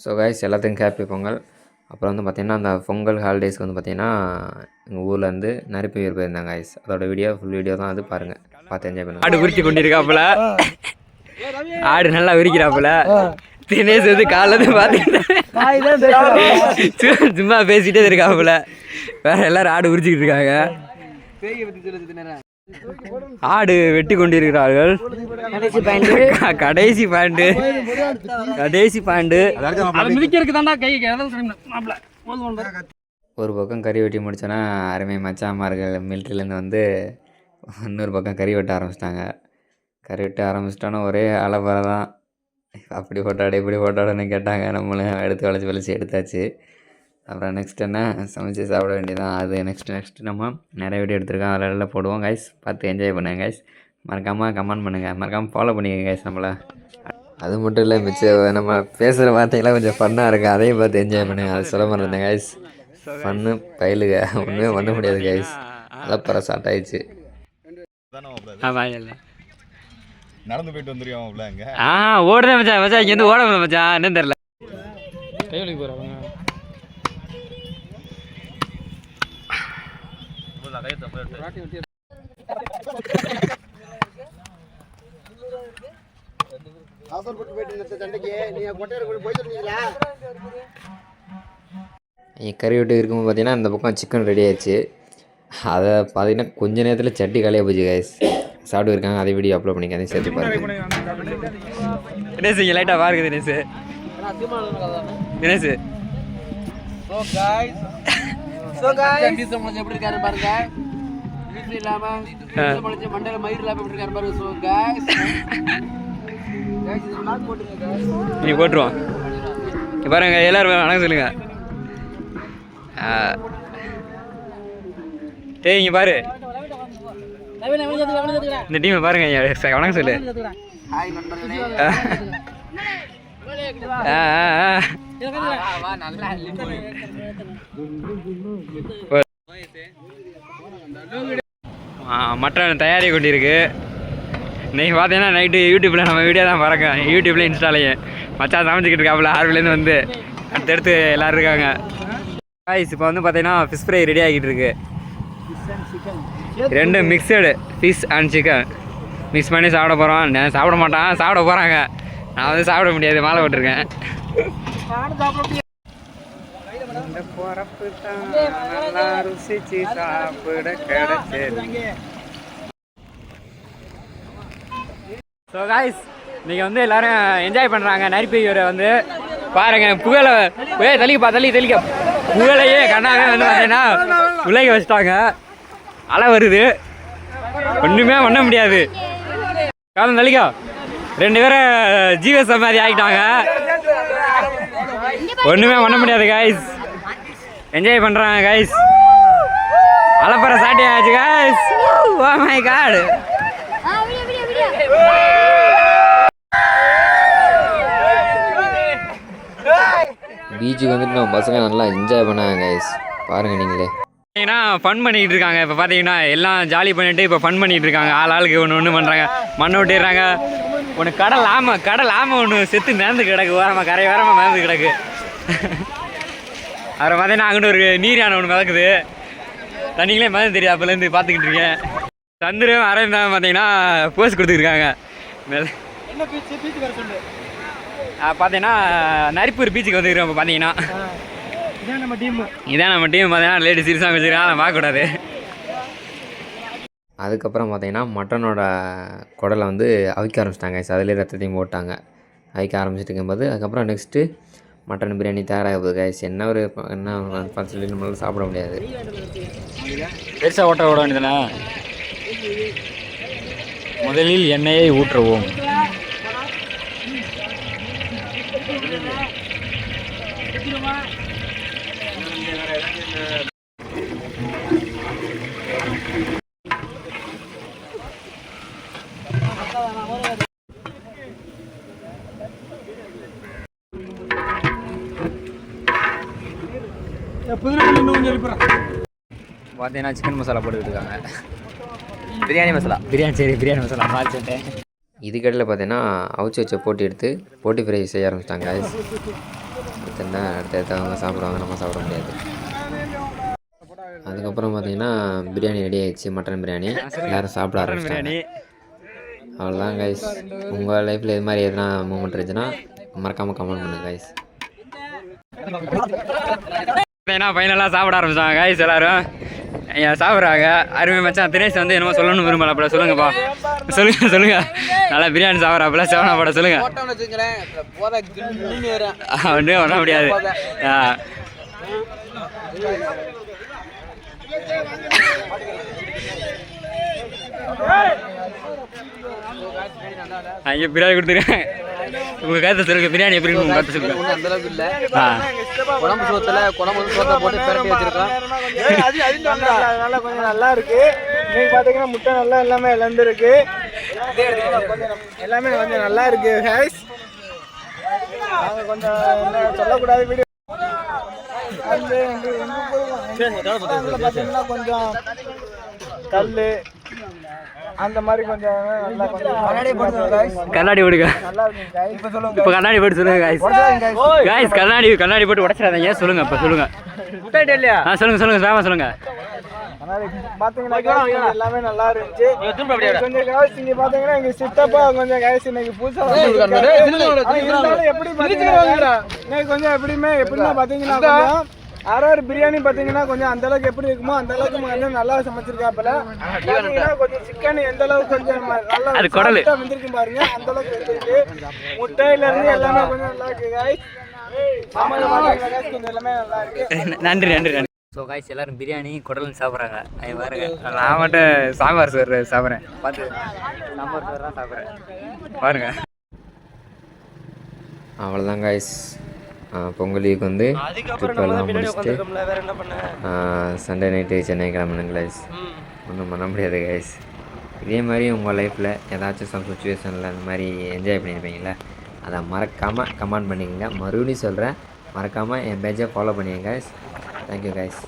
So guys எல்லாத்துக்கும் happy Pongal. அப்புறம் வந்து பார்த்திங்கன்னா அந்த பொங்கல் ஹாலிடேஸ்க்கு வந்து பார்த்திங்கன்னா எங்கள் ஊரில் வந்து நிறைய பேர் போயிருந்தாங்க கைஸ் அதோட வீடியோ ஃபுல் வீடியோ தான் அது பாருங்கள் பார்த்து என்ஜாய் பண்ணுங்கள் ஆடு உரிச்சு கொண்டிருக்காப்புல. ஆடு நல்லா உரிக்கிறாப்புல. தினேஷ் வந்து காலைல பார்த்தீங்கன்னா சும்மா- சும்மா பேசிட்டே இருக்காப்புல. வேற எல்லாரும் ஆடு உரிச்சிக்கிட்டு இருக்காங்க. ஆடு வெட்டி கொண்டிருக்கிறார்கள். கடைசி பாயிண்ட். கடைசி பாயிண்ட். ஒரு பக்கம் கறி வெட்டி முடிச்சோன்னா அருமை மச்சாமார்கள் மிலிட்ரிலேருந்து வந்து இன்னொரு பக்கம் கறி வெட்ட ஆரம்பிச்சிட்டாங்க. கறி வெட்ட ஆரம்பிச்சிட்டோன்னா ஒரே அலப்பறை தான். அப்படி போட்டாடு இப்படி போட்டாடுன்னு கேட்டாங்க நம்மளும் எடுத்து வளைச்சி வளைச்சி எடுத்தாச்சு. அப்புறம் நெக்ஸ்ட் என்ன? சமைச்சு சாப்பிட வேண்டியதான் அது நெக்ஸ்ட் நெக்ஸ்ட் நம்ம நிறைய வீடியோ எடுத்திருக்கோம். அதில் எல்லாம் போடுவோம் கைஸ் பார்த்து என்ஜாய் பண்ணுங்க கைஸ் மறக்காமல் கமெண்ட் பண்ணுங்கள் மறக்காமல் ஃபாலோ பண்ணிக்கங்க கைஸ் நம்மளை. அது மட்டும் இல்லை மிச்சம் நம்ம பேசுகிற வார்த்தைகள்லாம் கொஞ்சம் ஃபன்னாக இருக்குது அதையும் பார்த்து என்ஜாய் பண்ணுங்க. அது சொல்ல மாட்டேன் கைஸ் ஃபன்னு பயிலுக. ஒன்றுமே பண்ண முடியாது கைஸ் அலப்பற ஸ்டார்ட் ஆயிடுச்சு. நடந்து போயிட்டு வந்துருக்கான் அங்க? ஆ ஓடுதே மச்சான். மச்சான் இங்க இருந்து ஓட முடியல மச்சான். என்னன்னு தெரியல இங்கே கறி விட்டு இருக்கும்போது பார்த்தீங்கன்னா இந்த பக்கம் சிக்கன் ரெடி ஆயிடுச்சு. அதை பார்த்தீங்கன்னா கொஞ்ச நேரத்தில் சட்டி காலியாக போச்சு கைஸ் சாப்பிட்டு இருக்காங்க அதை வீடியோ அப்லோட் பண்ணிக்க அதையும் சேர்த்து பாருங்க. தினேஷ் இங்கே லைட்டாக பாருங்க தினேஷ். தினேஷ். எப்படி இருக்காரு பாருங்க. இல்லாம மண்டையில மயிர் இல்லாம எப்படி இருக்காரு பாருங்க. காய்ஸ் நீ போட்டுருவோம். இங்க பாருங்க எல்லாரும் வணக்கம் சொல்லுங்க. டேய் இங்க பாரு. இந்த டீமை பாருங்க. ச- வணக்கம் சொல்லு. ஹாய் நண்பர்களே. ஆ, ஆ, ஆ. மட்டன் தயாரி கொண்டிருக்கு. இன்றைக்கி பார்த்தீங்கன்னா நைட்டு யூடியூப்பில் நம்ம வீடியோ தான் பறக்கும் யூடியூப்பில் இன்ஸ்டாலையும் மச்சா சமைச்சிக்கிட்டு இருக்காப்புல ஆறுலேருந்து வந்து. அடுத்தடுத்து எல்லோரும் இருக்காங்க. காய்ஸ் இப்போ வந்து பார்த்தீங்கன்னா ஃபிஷ் ஃப்ரை ரெடி ஆகிட்டு இருக்கு. ரெண்டு mixed fish and chicken mix பண்ணி சாப்பிட போகிறோம் நான் சாப்பிட மாட்டான். சாப்பிட போகிறாங்க நான் வந்து சாப்பிட முடியாது. மாலை போட்டிருக்கேன். இந்த பொறப்பு தான். நல்லா ருசிச்சு சாப்பிட கிடைச்சது. ஸோ காய்ஸ் இன்னைக்கு வந்து எல்லாரும் என்ஜாய் பண்ணுறாங்க நரிப்பையூரை வந்து பாருங்க புகழை ஏ தள்ளிக்கப்பா தள்ளி தள்ளிக்க. புகழையே கண்ணாவே வந்து பார்த்தீங்கன்னா உலகி வச்சிட்டாங்க. அலை வருது. ஒன்றுமே பண்ண முடியாது. காலம் தள்ளிக்கோ. ரெண்டு பேரும் ஜீவ சமாதி ஆகிட்டாங்க ஒன்றுமே பண்ண முடியாது காய்ஸ் என்ஜாய் பண்ணுறாங்க காய்ஸ் அலப்பற சாட்டி ஆச்சு காய்ஸ் ஓ மை காட். பீச்சுக்கு வந்துட்டு நம்ம பசங்க நல்லா என்ஜாய் பண்ணாங்க கைஸ் பாருங்கள் நீங்களே. பார்த்தீங்கன்னா ஃபன் பண்ணிட்டு இருக்காங்க. இப்போ பார்த்தீங்கன்னா எல்லாம் ஜாலி பண்ணிட்டு இப்போ ஃபன் பண்ணிட்டு இருக்காங்க. ஆள் ஆளுக்கு ஒன்று ஒன்று பண்ணுறாங்க மண்ணை விட்டுறாங்க ஒன்று கடல் ஆமை கடல் ஆமை ஒன்று செத்து மிதந்து கிடக்கு. ஓரமாக கரை ஓரமாக மிதந்து கிடக்கு. அப்புறம் பார்த்தீங்கன்னா அங்கிட்டு ஒரு நீர் யானை ஒன்று மிதக்குது. தண்ணிங்களே மிதந்து தெரியும் அப்போலேருந்து பார்த்துக்கிட்டு இருக்கேன். சந்திரன் அரவிந்த் தான் பார்த்தீங்கன்னா போஸ் கொடுத்துருக்காங்க பார்த்தீங்கன்னா நரிப்பூர் பீச்சுக்கு வந்துருக்கோம் இப்போ பார்த்தீங்கன்னா. இதான் நம்ம டீம் இதான் நம்ம டீம் பார்த்தீங்கன்னா லேடி சீரியஸாக வச்சுருக்காங்க அதை பார்க்கக்கூடாது. அதுக்கப்புறம் பார்த்தீங்கன்னா மட்டனோட குடலை வந்து அவிக்க ஆரம்பிச்சிட்டாங்க கைஸ் அதிலே ரத்தத்தையும் போட்டாங்க. அவிக்க ஆரம்பிச்சிட்டு இருக்கும்போது அதுக்கப்புறம் நெக்ஸ்ட்டு மட்டன் பிரியாணி தயாராக போகுது கைஸ் என்ன ஒரு என்ன ஃபங்க்ஷன் சொல்லி நம்மளால சாப்பிட முடியாது. பெருசாக ஓட்ட விட வேண்டியதுனா முதலில் எண்ணெயை ஊற்றுவோம். பார்த்தீங்கன்னா சிக்கன் மசாலா போட்டுக்கிட்டு இருக்காங்க பிரியாணி மசாலா. பிரியாணி சரி பிரியாணி மசாலா மாறிச்சேன் இதுக்கடையில் பார்த்தீங்கன்னா அவிச்சு வச்ச போட்டி எடுத்து போட்டி ஃப்ரை செய்ய ஆரம்பிச்சிட்டாங்க கொடுத்துருந்தா அடுத்தடுத்து அவங்க சாப்பிடுவாங்க நம்ம சாப்பிட முடியாது. அதுக்கப்புறம் பார்த்தீங்கன்னா பிரியாணி ரெடி ஆயிடுச்சு மட்டன் பிரியாணி. எல்லோரும் சாப்பிட ஆரம்பிச்சிட்டாங்க. அவ்வளோதான் கைஸ் உங்கள் லைஃப்பில் இது மாதிரி எதனா மூமெண்ட் இருந்துச்சுன்னா மறக்காமல் கமெண்ட் பண்ணுங்கள் கைஸ் பார்த்தீங்கன்னா ஃபைனலாக சாப்பிட ஆரம்பிச்சாங்க கைஸ் எல்லாரும். சாப்பிட்றாங்க. அருமை மச்சான் தினேஷ் வந்து என்னமோ சொல்லணும்னு விரும்பலாப்பட சொல்லுங்கப்பா சொல்லுங்க சொல்லுங்க நல்லா பிரியாணி சாப்பிட்றாப்புல செவனா பட சொல்லுங்க. போட்டோன்னு வர முடியாது. ஆ. ஐயா பிரியாணி கொடுத்துருக்கேன் உங்கள் கருத்தை சொல்லுங்க. பிரியாணி எப்படி உங்கள் கருத்தை சொல்லுங்க. ஒன்றும் அந்த அளவுக்கு இல்லை. குழம்பு சோத்துல குழம்பு வந்து சோத்தை போட்டு பிரட்டி வச்சிருக்கோம் அதனால கொஞ்சம் நல்லா இருக்கு. இன்னைக்கு பாத்தீங்கன்னா முட்டை நல்லா எல்லாமே இழந்திருக்கு. எல்லாமே கொஞ்சம் நல்லா இருக்கு ஹேஸ் நாங்க கொஞ்சம் என்ன சொல்லக்கூடாது வீடியோ. கொஞ்சம் கல்லு அந்த மாதிரி கொஞ்சம் நல்லா கொஞ்சம் கண்ணாடி போட்டு கண்ணாடி போடுங்க. நல்லா இருக்கும் guys. இப்ப சொல்லுங்க இப்போ கண்ணாடி போட்டு சொல்லுங்க காய்ஸ் காய்ஸ் கண்ணாடி கண்ணாடி போட்டு உடச்சிடாதீங்க. சொல்லுங்க இப்போ சொல்லுங்க. ஆ சொல்லுங்க சொல்லுங்க சாமா சொல்லுங்க. கண்ணாடி பாத்தீங்கன்னா எல்லாமே நல்லா இருந்துச்சு. கொஞ்சம் guys இங்க பாத்தீங்கன்னா எங்க சித்தப்பா கொஞ்சம் guys இன்னைக்கு புதுசா எப்படி பாத்தீங்கன்னா இன்னைக்கு கொஞ்சம் எப்படியுமே எப்படின்னா பாத்தீங்கன்னா ஆறாறு பிரியாணி பாத்தீங்கன்னா கொஞ்சம் அந்த அளவுக்கு எப்படி இருக்குமோ அந்த அளவுக்கு கொஞ்சம் நல்லா சமைச்சிருக்காப்புல கொஞ்சம் சிக்கன் எந்த அளவுக்கு கொஞ்சம் நல்லா அது குடலு. வெந்திருக்கு பாருங்க. அந்த அளவுக்கு வெந்திருக்கு. முட்டையில இருந்து எல்லாமே கொஞ்சம் நல்லா இருக்கு கொஞ்சம் எல்லாமே நல்லா இருக்கு. நன்றி நன்றி நன்றி. ஸோ காய்ஸ் எல்லாரும் பிரியாணி குடலும் சாப்பிட்றாங்க. அது பாருங்க. நான் மட்டும் சாம்பார் சோறு சாப்பிட்றேன். பார்த்து சாம்பார் சோறு தான் சாப்பிட்றேன். பாருங்க. அவ்வளோதான் கைஸ் பொங்கலுக்கு வந்து ட்ரிப் எல்லாம் முடிச்சுட்டு சண்டே நைட்டு சென்னை கிளம்புனேன் கைஸ் ஒன்றும் பண்ண முடியாது கைஸ் இதே மாதிரி உங்கள் லைஃப்பில் ஏதாச்சும் சம் சுச்சுவேஷனில் அந்த மாதிரி என்ஜாய் பண்ணியிருப்பீங்களா அதை மறக்காமல் கமெண்ட் பண்ணிக்கங்க. மறுபடியும் சொல்கிறேன் மறக்காமல் என் பேஜை ஃபாலோ பண்ணிங்க கைஸ் தேங்க்யூ கைஸ்